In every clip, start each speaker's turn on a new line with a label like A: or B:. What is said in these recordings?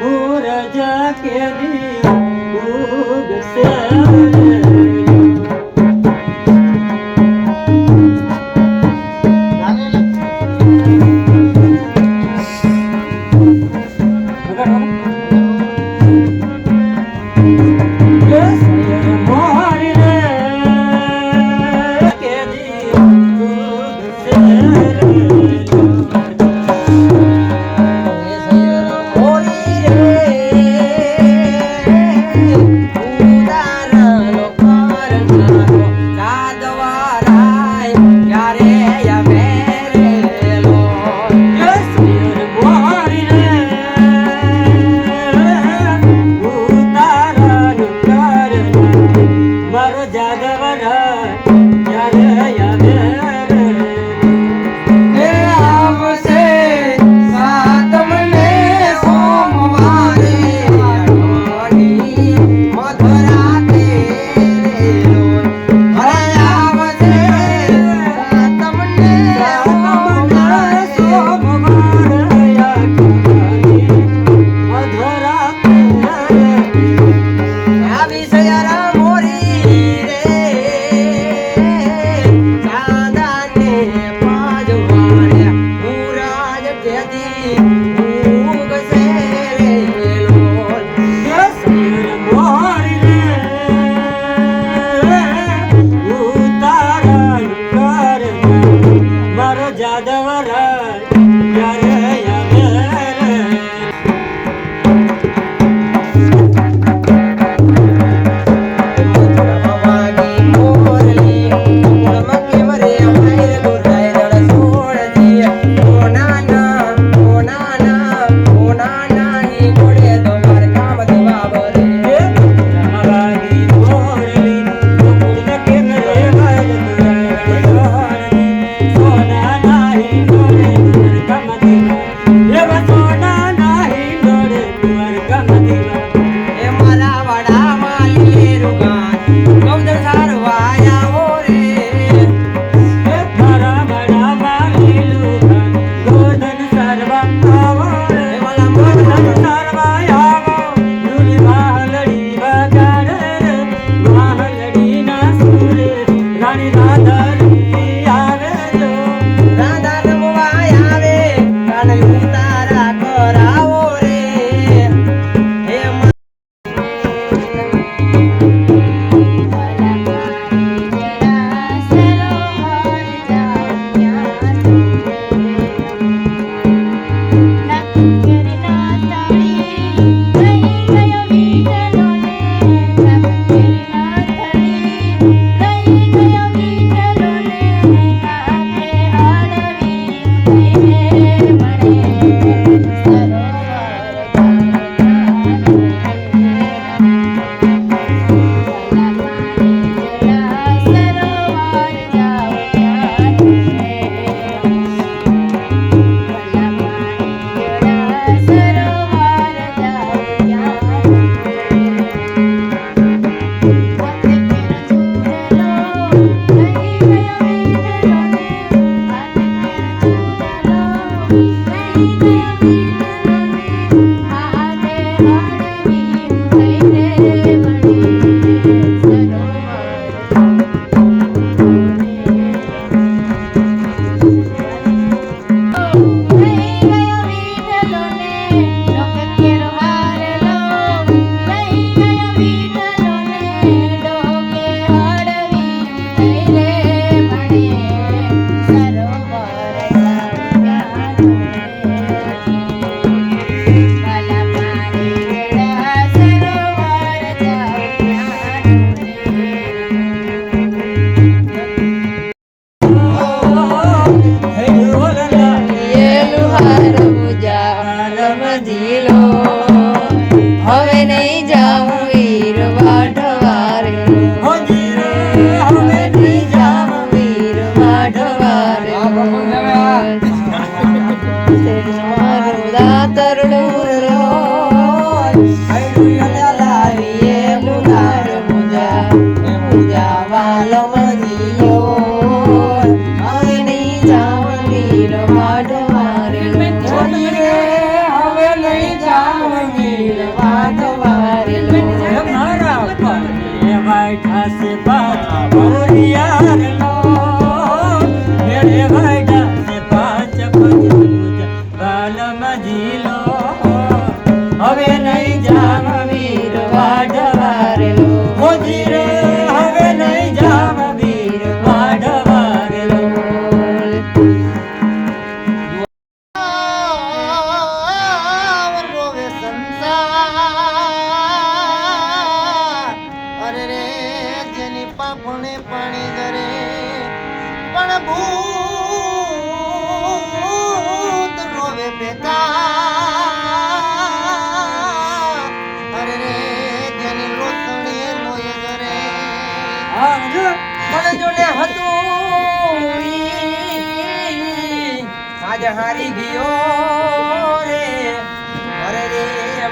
A: સૂરજ કેદી ઉગશે.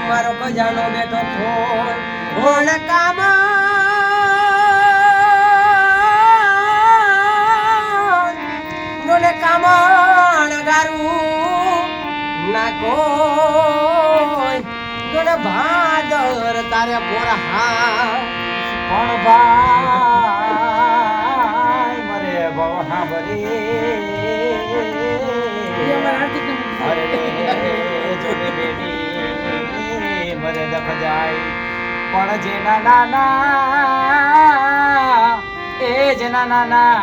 A: મારો
B: ખજાનો બેઠો ફોન કોણ કામ જોને કામણ ગારું ના કોઈ. જોને ભાદર તારે પોરા હા
A: પણ ભાઈ મરે બહા ભરી અરે મરે જાય પણ જેના નાના, એ જેના નાના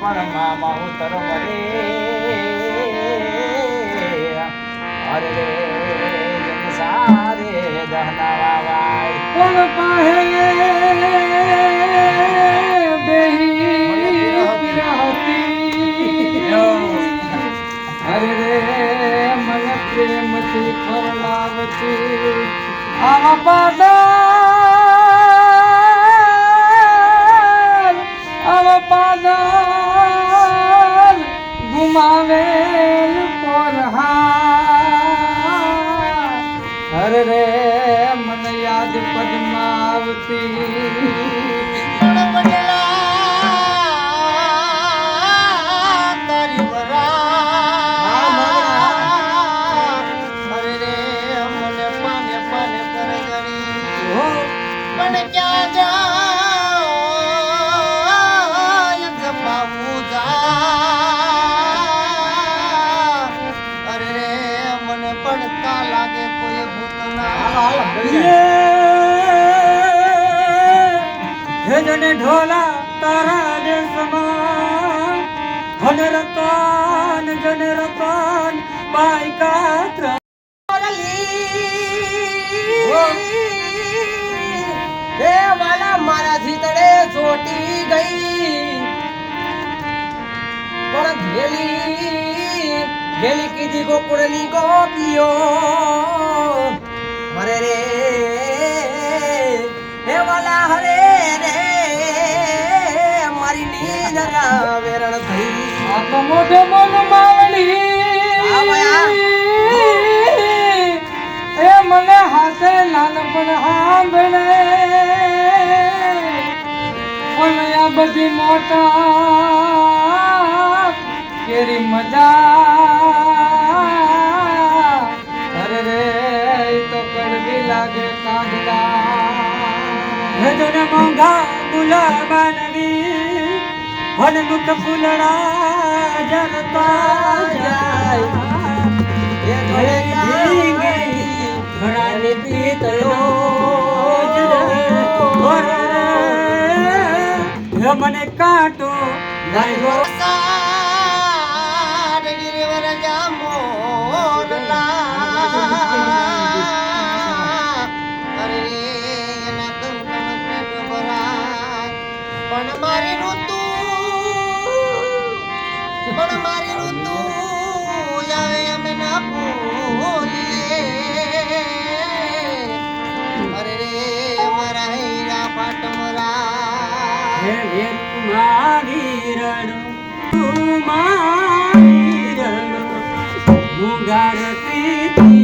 A: પણ મામા ઉતર મરે અરે સારે દહના વાવાય.
C: પણ પાહે પ્રેમથી ફરલાવતી આવા પાદર ગુમાવેલ
A: જને ઢોલા તારા દેશમાં. ધન રતન, જન રતન, બાઈ કાત્ર.
B: હે વાલા, મારા જીતડે ચોટી ગઈ. પણ ઘેલી ઘેલી કીધી ગોકુળની ગોપીઓ. મરે હરે રે. મારી નીંદ વેરણ થઈ
C: આ મોઢે મન. એ મને હાથે નાનપણ સાંભળે પણ આ બધી મોટા કેરી મજા અરે રે, તો કડવી લાગે કાગડા
A: મોંઘા ગુલાબા નવી હનમુખ ફૂલડા જરતા જાય. ઘડાની પીતળો મને કાંટો લાગ્યો.
B: પાટમરા
A: હે વીર મારી રણો મારી રણો મુગારતી